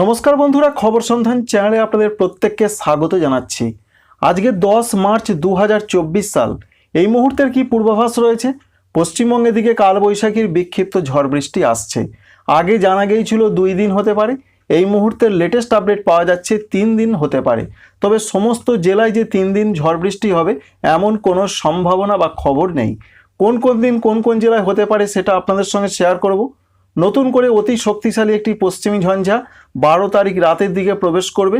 নমস্কার বন্ধুরা, খবর সন্ধান চ্যানেলে আপনাদের প্রত্যেককে স্বাগত জানাচ্ছি। আজকে দশ মার্চ দু হাজার চব্বিশ সাল। এই মুহূর্তের কি পূর্বাভাস রয়েছে? পশ্চিমবঙ্গের দিকে কালবৈশাখীর বিক্ষিপ্ত ঝড় বৃষ্টি আসছে। আগে জানা গিয়েছিল দুই দিন হতে পারে। এই মুহূর্তের লেটেস্ট আপডেট পাওয়া যাচ্ছে তিন দিন হতে পারে। তবে সমস্ত জেলায় যে তিন দিন ঝড় বৃষ্টি হবে, এমন কোনো সম্ভাবনা বা খবর নেই। কোন কোন দিন কোন কোন জেলায় হতে পারে সেটা আপনাদের সঙ্গে শেয়ার করব। নতুন করে অতি শক্তিশালী একটি পশ্চিমী ঝঞ্ঝা বারো তারিখ রাতের দিকে প্রবেশ করবে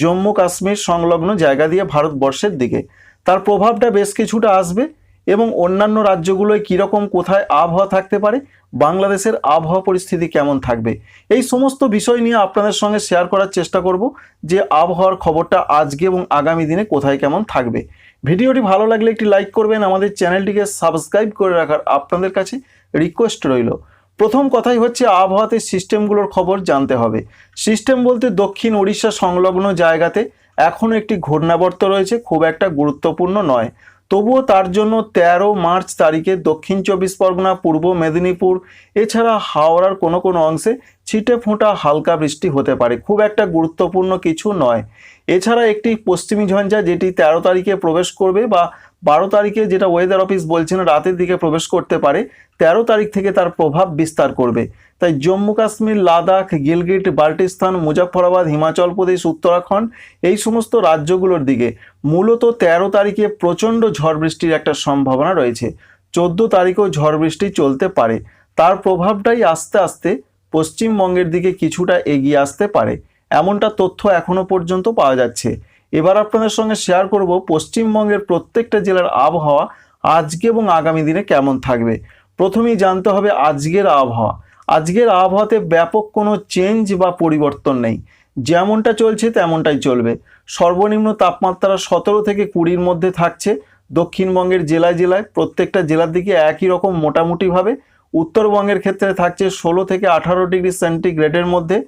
জম্মু কাশ্মীর সংলগ্ন জায়গা দিয়ে ভারতবর্ষের দিকে। তার প্রভাবটা বেশ কিছুটা আসবে এবং অন্যান্য রাজ্যগুলোয় কীরকম কোথায় আবহাওয়া থাকতে পারে, বাংলাদেশের আবহাওয়া পরিস্থিতি কেমন থাকবে, এই সমস্ত বিষয় নিয়ে আপনাদের সঙ্গে শেয়ার করার চেষ্টা করব যে আবহাওয়ার খবরটা আজকে এবং আগামী দিনে কোথায় কেমন থাকবে। ভিডিওটি ভালো লাগলে একটি লাইক করবেন, আমাদের চ্যানেলটিকে সাবস্ক্রাইব করে রাখার আপনাদের কাছে রিকোয়েস্ট রইল। প্রথম কথাই হচ্ছে আবহাওয়াতে সিস্টেমগুলোর খবর জানতে হবে। সিস্টেম বলতে দক্ষিণ ওড়িশা সংলগ্ন জায়গাতে এখনও একটি ঘূর্ণাবর্ত রয়েছে, খুব একটা গুরুত্বপূর্ণ নয়। তবুও তার জন্য তেরো মার্চ তারিখে দক্ষিণ চব্বিশ পরগনা, পূর্ব মেদিনীপুর, এছাড়া হাওড়ার কোনো কোনো অংশে ছিটে ফোঁটা হালকা বৃষ্টি হতে পারে, খুব একটা গুরুত্বপূর্ণ কিছু নয়। এছাড়া একটি পশ্চিমী ঝঞ্ঝা যেটি তেরো তারিখে প্রবেশ করবে বা বারো তারিখে যেটা ওয়েদার অফিস বলছেন রাতের দিকে প্রবেশ করতে পারে, তেরো তারিখ থেকে তার প্রভাব বিস্তার করবে। তাই জম্মু কাশ্মীর, লাদাখ, গিলগিট, বাল্টিস্তান মুজাফরাবাদ হিমাচল প্রদেশ, উত্তরাখণ্ড এই সমস্ত রাজ্যগুলোর দিকে মূলত তেরো তারিখে প্রচণ্ড ঝড় বৃষ্টির একটা সম্ভাবনা রয়েছে। চোদ্দ তারিখেও ঝড় বৃষ্টি চলতে পারে। তার প্রভাবটাই আস্তে আস্তে পশ্চিমবঙ্গের দিকে কিছুটা এগিয়ে আসতে পারে। এমনটা তথ্য এখনও পর্যন্ত পাওয়া যাচ্ছে। এবার আপনাদের সঙ্গে শেয়ার করব পশ্চিমবঙ্গের প্রত্যেকটা জেলার আবহাওয়া আজকে এবং আগামী দিনে কেমন থাকবে। প্রথমেই জানতে হবে আজকের আবহাওয়া। আজকের আবহাওয়াতে ব্যাপক কোনো চেঞ্জ বা পরিবর্তন নেই। যেমনটা চলছে তেমনটাই চলবে। সর্বনিম্ন তাপমাত্রা সতেরো থেকে কুড়ির মধ্যে থাকছে। দক্ষিণবঙ্গের জেলায় জেলায় প্রত্যেকটা জেলার দিকে একই রকম মোটামুটিভাবে। উত্তরবঙ্গের ক্ষেত্রে থাকছে ষোলো থেকে আঠারো ডিগ্রি সেন্টিগ্রেডের মধ্যে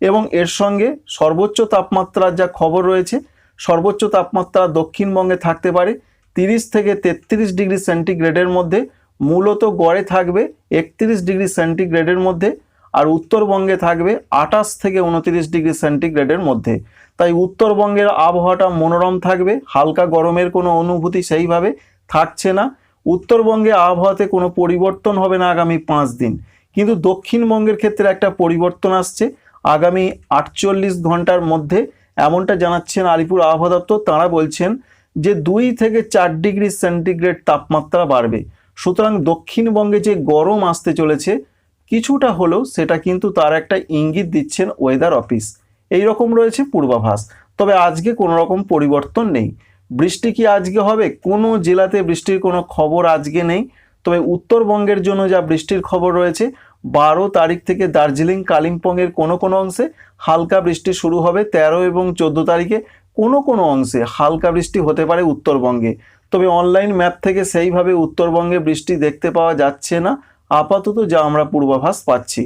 এবং এর সঙ্গে সর্বোচ্চ তাপমাত্রার যা খবর রয়েছে সর্বোচ্চ তাপমাত্রা দক্ষিণবঙ্গে থাকতে পারে। তিরিশ থেকে তেত্রিশ ডিগ্রি সেন্টিগ্রেডের মধ্যে মূলত গড়ে থাকবে একত্রিশ ডিগ্রি সেন্টিগ্রেডের মধ্যে আর উত্তরবঙ্গে থাকবে আঠাশ থেকে উনত্রিশ ডিগ্রি সেন্টিগ্রেডের মধ্যে। তাই উত্তরবঙ্গের আবহাওয়াটা মনোরম থাকবে, হালকা গরমের কোনো অনুভূতি সেইভাবে থাকছে না। উত্তরবঙ্গে আবহাওয়াতে কোনো পরিবর্তন হবে না আগামী পাঁচ দিন। কিন্তু দক্ষিণবঙ্গের ক্ষেত্রে একটা পরিবর্তন আসছে। আগামী আটচল্লিশ ঘণ্টার মধ্যে এমনটা জানাচ্ছেন আলিপুর আবহাওয়া দপ্তর। তাঁরা বলছেন যে দুই থেকে চার ডিগ্রি সেন্টিগ্রেড তাপমাত্রা বাড়বে। সুতরাং দক্ষিণবঙ্গে যে গরম আসতে চলেছে, কিছুটা হলেও সেটা কিন্তু তার একটা ইঙ্গিত দিচ্ছেন ওয়েদার অফিস। এই রকম রয়েছে পূর্বাভাস। তবে আজকে কোনো রকম পরিবর্তন নেই। বৃষ্টি কি আজকে হবে? কোনো জেলাতে বৃষ্টির কোনো খবর আজকে নেই। তবে উত্তরবঙ্গের জন্য যা বৃষ্টির খবর রয়েছে বারো তারিখ থেকে দার্জিলিং, কালিম্পংয়ের কোনো কোনো অংশে হালকা বৃষ্টি শুরু হবে। তেরো এবং চোদ্দ তারিখে কোনো কোনো অংশে হালকা বৃষ্টি হতে পারে উত্তরবঙ্গে। তবে অনলাইন ম্যাপ থেকে সেইভাবে উত্তরবঙ্গে বৃষ্টি দেখতে পাওয়া যাচ্ছে না। আপাতত যা আমরা পূর্বাভাস পাচ্ছি।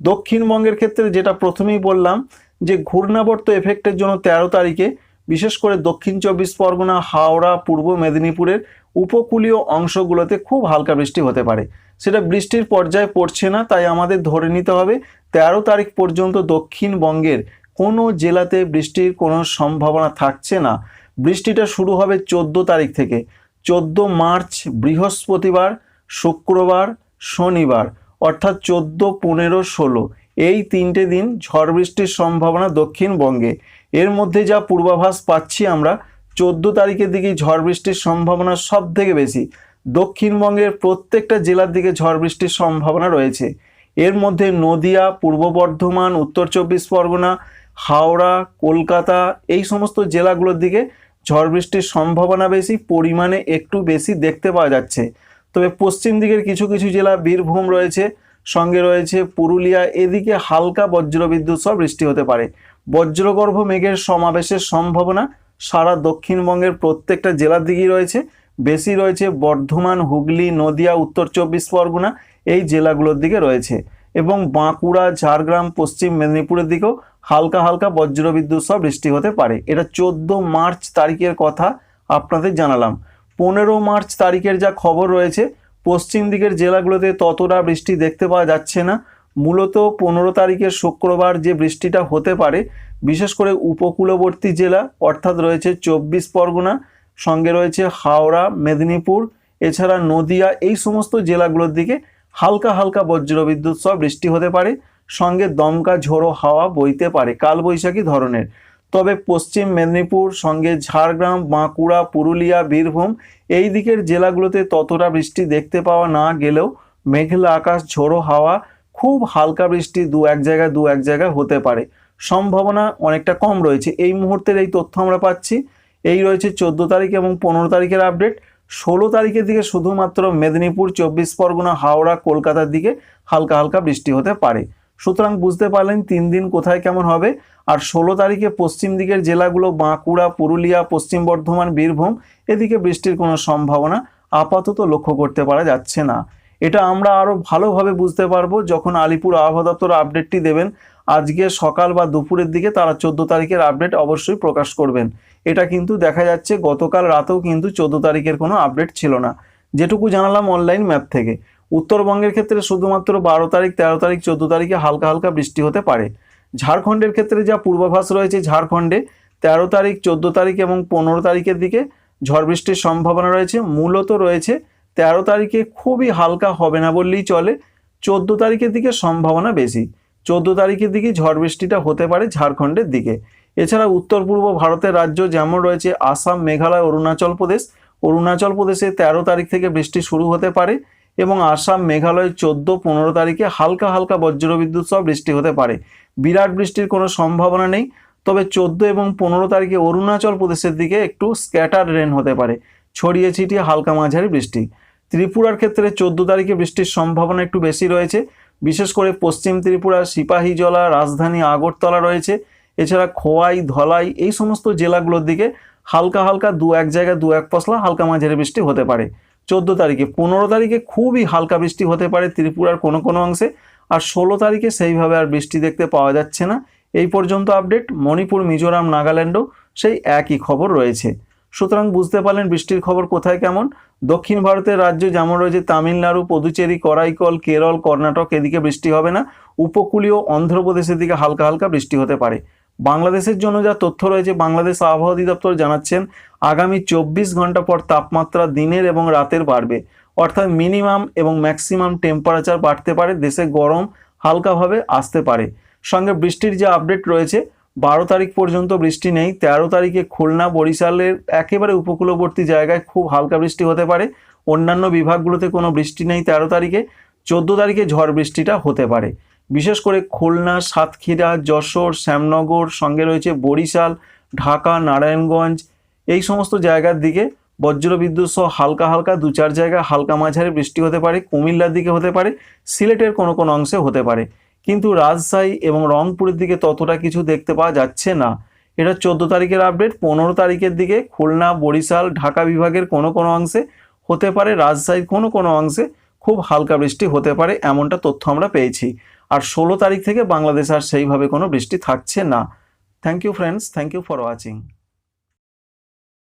দক্ষিণবঙ্গের ক্ষেত্রে যেটা প্রথমেই বললাম, যে ঘূর্ণাবর্ত এফেক্টের জন্য তেরো তারিখে, বিশেষ করে দক্ষিণ চব্বিশ পরগনা, হাওড়া, পূর্ব মেদিনীপুরের উপকূলীয় অংশগুলোতে খুব হালকা বৃষ্টি হতে পারে। সেটা বৃষ্টির পর্যায়ে পড়ছে না, তাই আমাদের ধরে নিতে হবে তেরো তারিখ পর্যন্ত দক্ষিণবঙ্গের কোনো জেলাতে বৃষ্টির কোনো সম্ভাবনা থাকছে না। বৃষ্টিটা শুরু হবে চোদ্দ তারিখ থেকে। চোদ্দ মার্চ, বৃহস্পতিবার, শুক্রবার, শনিবার, অর্থাৎ চোদ্দ, পনেরো, ষোলো, এই তিনটে দিন ঝড় বৃষ্টির সম্ভাবনা দক্ষিণবঙ্গে। এর মধ্যে যা পূর্বাভাস পাচ্ছি আমরা চোদ্দ তারিখের দিকে ঝড় বৃষ্টির সম্ভাবনা সব থেকে বেশি। দক্ষিণবঙ্গের প্রত্যেকটা জেলার দিকে ঝড় বৃষ্টির সম্ভাবনা রয়েছে। এর মধ্যে নদিয়া, পূর্ব বর্ধমান, উত্তর চব্বিশ পরগনা, হাওড়া, কলকাতা এই সমস্ত জেলাগুলোর দিকে ঝড় বৃষ্টির সম্ভাবনা বেশি, পরিমাণে একটু বেশি দেখতে পাওয়া যাচ্ছে। তবে পশ্চিম দিকের কিছু কিছু জেলা বীরভূম রয়েছে, সঙ্গে রয়েছে পুরুলিয়া, এদিকে হালকা বজ্রবিদ্যুৎ সহ বৃষ্টি হতে পারে। বজ্রগর্ভ মেঘের সমাবেশের সম্ভাবনা সারা দক্ষিণবঙ্গের প্রত্যেকটা জেলার দিকেই রয়েছে। বেশি রয়েছে বর্ধমান, হুগলি, নদিয়া, উত্তর চব্বিশ পরগনা এই জেলাগুলোর দিকে রয়েছে। এবং বাঁকুড়া, ঝাড়গ্রাম, পশ্চিম মেদিনীপুরের দিকেও হালকা হালকা বজ্রবিদ্যুৎ সহ বৃষ্টি হতে পারে। এটা চোদ্দ মার্চ তারিখের কথা আপনাদের জানালাম। পনেরো মার্চ তারিখের যা খবর রয়েছে, পশ্চিম দিকের জেলাগুলোতে ততটা বৃষ্টি দেখতে পাওয়া যাচ্ছে না। মূলত পনেরো তারিখের শুক্রবার যে বৃষ্টিটা হতে পারে, বিশেষ করে উপকূলবর্তী জেলা, অর্থাৎ রয়েছে চব্বিশ পরগনা, সঙ্গে রয়েছে হাওড়া, মেদিনীপুর, এছাড়া নদিয়া, এই সমস্ত জেলাগুলোর দিকে হালকা হালকা বজ্রবিদ্যুৎ সহ বৃষ্টি হতে পারে, সঙ্গে দমকা ঝোড়ো হাওয়া বইতে পারে, কালবৈশাখী ধরনের। তবে পশ্চিম মেদিনীপুর, সঙ্গে ঝাড়গ্রাম, বাঁকুড়া, পুরুলিয়া, বীরভূম, এই দিকের জেলাগুলোতে ততটা বৃষ্টি দেখতে পাওয়া না গেলেও মেঘলা আকাশ, ঝোড়ো হাওয়া খুব হালকা বৃষ্টি দু এক জায়গায়, দু এক জায়গায় হতে পারে। সম্ভাবনা অনেকটা কম রয়েছে। এই মুহূর্তের এই তথ্য আমরা পাচ্ছি। এই রয়েছে চোদ্দ তারিখ এবং পনেরো তারিখের আপডেট। ষোলো তারিখের দিকে শুধুমাত্র মেদিনীপুর, চব্বিশ পরগনা, হাওড়া, কলকাতার দিকে হালকা হালকা বৃষ্টি হতে পারে। সুতরাং বুঝতে পারলেন তিন দিন কোথায় কেমন হবে। আর ষোলো তারিখে পশ্চিম দিকের জেলাগুলো বাঁকুড়া, পুরুলিয়া, পশ্চিম বর্ধমান, বীরভূম, এদিকে বৃষ্টির কোনো সম্ভাবনা আপাতত লক্ষ্য করতে পারা যাচ্ছে না। এটা আমরা আরও ভালোভাবে বুঝতে পারব যখন আলিপুর আবহাওয়া দপ্তর আপডেটটি দেবেন। আজকে সকাল বা দুপুরের দিকে তারা চোদ্দ তারিখের আপডেট অবশ্যই প্রকাশ করবেন। এটা কিন্তু দেখা যাচ্ছে গতকাল রাতেও কিন্তু চোদ্দ তারিখের কোনো আপডেট ছিল না। যেটুকু জানালাম অনলাইন ম্যাপ থেকে। উত্তরবঙ্গের ক্ষেত্রে শুধুমাত্র বারো তারিখ, তেরো তারিখ, চোদ্দ তারিখে হালকা হালকা বৃষ্টি হতে পারে। ঝাড়খণ্ডের ক্ষেত্রে যা পূর্বাভাস রয়েছে ঝাড়খণ্ডে, তেরো তারিখ, চোদ্দ তারিখ এবং পনেরো তারিখের দিকে ঝড় বৃষ্টির সম্ভাবনা রয়েছে। মূলত রয়েছে তেরো তারিখে খুবই হালকা হবে না বললেই চলে। চোদ্দ তারিখের দিকে সম্ভাবনা বেশি। চোদ্দ তারিখের দিকে ঝড় বৃষ্টিটা হতে পারে ঝাড়খণ্ডের দিকে। এছাড়া উত্তর পূর্ব ভারতের রাজ্য যেমন রয়েছে আসাম, মেঘালয়, অরুণাচল প্রদেশ। অরুণাচল প্রদেশে তেরো তারিখ থেকে বৃষ্টি শুরু হতে পারে এবং আসাম, মেঘালয় চোদ্দ, পনেরো তারিখে হালকা হালকা বজ্রবিদ্যুৎ সহ বৃষ্টি হতে পারে। বিরাট বৃষ্টির কোনো সম্ভাবনা নেই। তবে চোদ্দ এবং পনেরো তারিখে অরুণাচল প্রদেশের দিকে একটু স্ক্যাটার রেন হতে পারে। ছড়িয়ে ছিটিয়ে হালকা মাঝারি বৃষ্টি। ত্রিপুরার ক্ষেত্রে চোদ্দ তারিখে বৃষ্টির সম্ভাবনা একটু বেশি রয়েছে। বিশেষ করে পশ্চিম ত্রিপুরা, সিপাহীজলা, রাজধানী আগরতলা রয়েছে। এছাড়া খোয়াই, ধলাই এই সমস্ত জেলাগুলোর দিকে হালকা হালকা দু এক জায়গায় দু এক পশলা হালকা মাঝারি বৃষ্টি হতে পারে। চোদ্দ তারিখে, পনেরো তারিখে খুবই হালকা বৃষ্টি হতে পারে ত্রিপুরার কোনো কোনো অংশে। আর ষোলো তারিখে সেইভাবে আর বৃষ্টি দেখতে পাওয়া যাচ্ছে না। এই পর্যন্ত আপডেট, মণিপুর, মিজোরাম, নাগাল্যান্ডও সেই একই খবর রয়েছে। সুতরাং বুঝতে পারলেন বৃষ্টির খবর কোথায় কেমন। দক্ষিণ ভারতের রাজ্য যেমন রয়েছে তামিলনাড়ু, পদুচেরি, করাইকল, কেরল, কর্ণাটক এদিকে বৃষ্টি হবে না। উপকূলীয় অন্ধ্রপ্রদেশের দিকে হালকা হালকা বৃষ্টি হতে পারে। বাংলাদেশের জন্য যা তথ্য রয়েছে, বাংলাদেশ আবহাওয়া অধিদপ্তর জানাচ্ছেন, আগামী চব্বিশ ঘণ্টা পর তাপমাত্রা দিনের এবং রাতের বাড়বে। অর্থাৎ মিনিমাম এবং ম্যাক্সিমাম টেম্পারেচার বাড়তে পারে, দেশে গরম হালকাভাবে আসতে পারে। সঙ্গে বৃষ্টির যে আপডেট রয়েছে বারো তারিখ পর্যন্ত বৃষ্টি নেই, তেরো তারিখে খুলনা, বরিশালের একেবারে উপকূলবর্তী জায়গায় খুব হালকা বৃষ্টি হতে পারে। অন্যান্য বিভাগগুলোতে কোনো বৃষ্টি নেই তেরো তারিখে, চোদ্দ তারিখে ঝড় বৃষ্টিটা হতে পারে। বিশেষ করে খুলনা, সাতক্ষীরা, যশোর, শ্যামনগর, সঙ্গে রয়েছে বরিশাল, ঢাকা, নারায়ণগঞ্জ, এই সমস্ত জায়গার দিকে বজ্রবিদ্যুৎ সহ হালকা হালকা দু চার জায়গায় হালকা মাঝারি বৃষ্টি হতে পারে, কুমিল্লার দিকে হতে পারে, সিলেটের কোনো কোনো অংশে হতে পারে। কিন্তু রাজশাহী এবং রংপুরের দিকে ততটা কিছু দেখতে পাওয়া যাচ্ছে না। এটা চোদ্দ তারিখের আপডেট পনেরো তারিখের দিকে খুলনা, বরিশাল, ঢাকা বিভাগের কোনো কোনো অংশে হতে পারে, রাজশাহীর কোনো কোনো অংশে খুব হালকা বৃষ্টি হতে পারে এমনটা তথ্য আমরা পেয়েছি। আর ষোলো তারিখ থেকে বাংলাদেশ আর সেইভাবে কোনো বৃষ্টি থাকছে না। Thank you friends thank you for watching